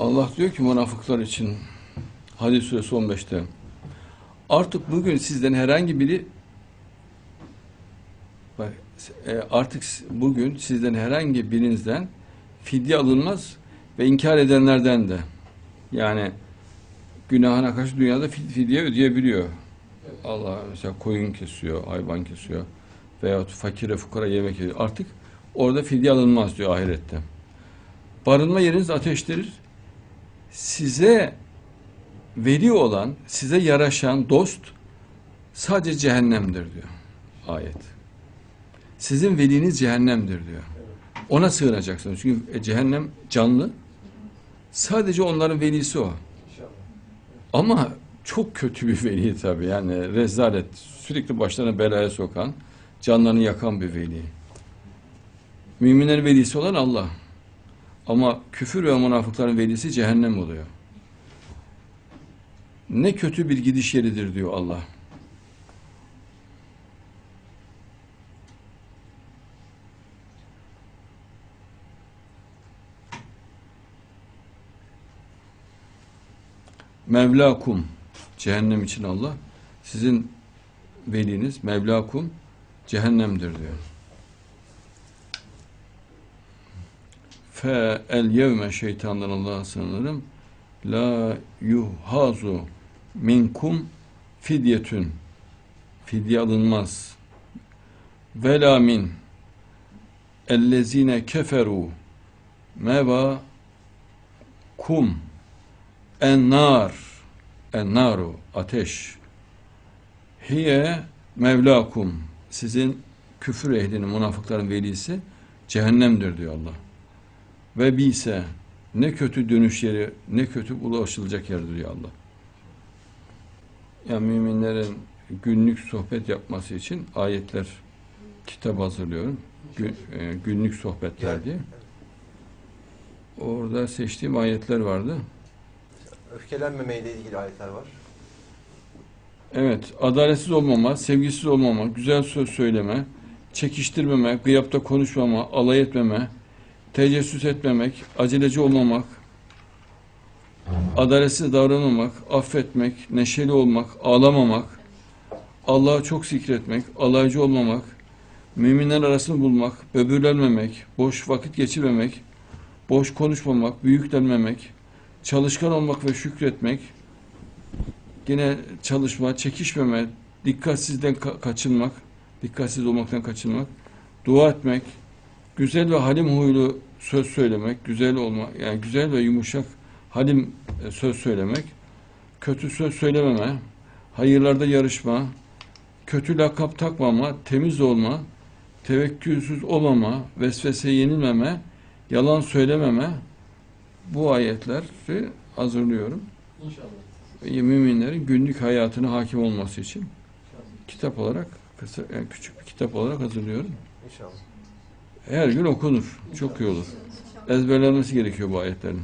Allah diyor ki münafıklar için Hadis suresi 15'te artık bugün sizden herhangi biri bak e, artık bugün sizden herhangi birinizden fidye alınmaz ve inkar edenlerden de yani günahına karşı dünyada fid- fidye ödeyebiliyor. Allah mesela koyun kesiyor, hayvan kesiyor veyahut fakire fukara yemek veriyor. Artık orada fidye alınmaz diyor ahirette. Barınma yeriniz ateştir. Size veli olan, size yaraşan dost sadece cehennemdir diyor ayet. Sizin veliniz cehennemdir diyor. Ona sığınacaksınız. Çünkü e, cehennem canlı. Sadece onların velisi o. Ama çok kötü bir veli tabii. Yani rezalet. Sürekli başlarına belaya sokan, canlarını yakan bir veli. Müminlerin velisi olan Allah. Ama küfür ve münafıkların velisi cehennem oluyor. Ne kötü bir gidiş yeridir diyor Allah. Mevlakum cehennem için Allah sizin veliniz Mevlakum cehennemdir diyor. Fe el yevme şeytandan Allah'a sığınırım. La yuhazu minkum fidyetün. Fidye alınmaz. Vela min ellezine keferu meva kum ennar ennaru ateş hiye mevlakum sizin küfür ehlinin münafıkların velisi cehennemdir diyor Allah. Ve bise ne kötü dönüş yeri, ne kötü ulaşılacak yerdir diyor Allah. Yani müminlerin günlük sohbet yapması için ayetler kitap hazırlıyorum. Gün- e, günlük sohbetler diye. Orada seçtiğim ayetler vardı. Öfkelenmemeyle ilgili ayetler var. Evet, adaletsiz olmama, sevgisiz olmama, güzel söz söyleme, çekiştirmeme, gıyapta konuşmama, alay etmeme, tecessüs etmemek, aceleci olmamak, adaletsiz davranmamak, affetmek, neşeli olmak, ağlamamak, Allah'a çok zikretmek, alaycı olmamak, müminler arasını bulmak, böbürlenmemek, boş vakit geçirmemek, boş konuşmamak, büyüklenmemek, çalışkan olmak ve şükretmek, Yine çalışma, çekişmeme, dikkatsizden ka- kaçınmak, dikkatsiz olmaktan kaçınmak, dua etmek, güzel ve halim huylu söz söylemek, güzel olma, yani güzel ve yumuşak halim e, söz söylemek, kötü söz söylememe, hayırlarda yarışma, kötü lakap takmama, temiz olma, tevekkülsüz olmama, vesveseye yenilmeme, yalan söylememe, bu ayetleri hazırlıyorum İnşallah. müminlerin günlük hayatına hakim olması için kitap olarak kısa, yani küçük bir kitap olarak hazırlıyorum. İnşallah. Her gün okunur. Çok iyi olur. Ezberlenmesi gerekiyor bu ayetlerin.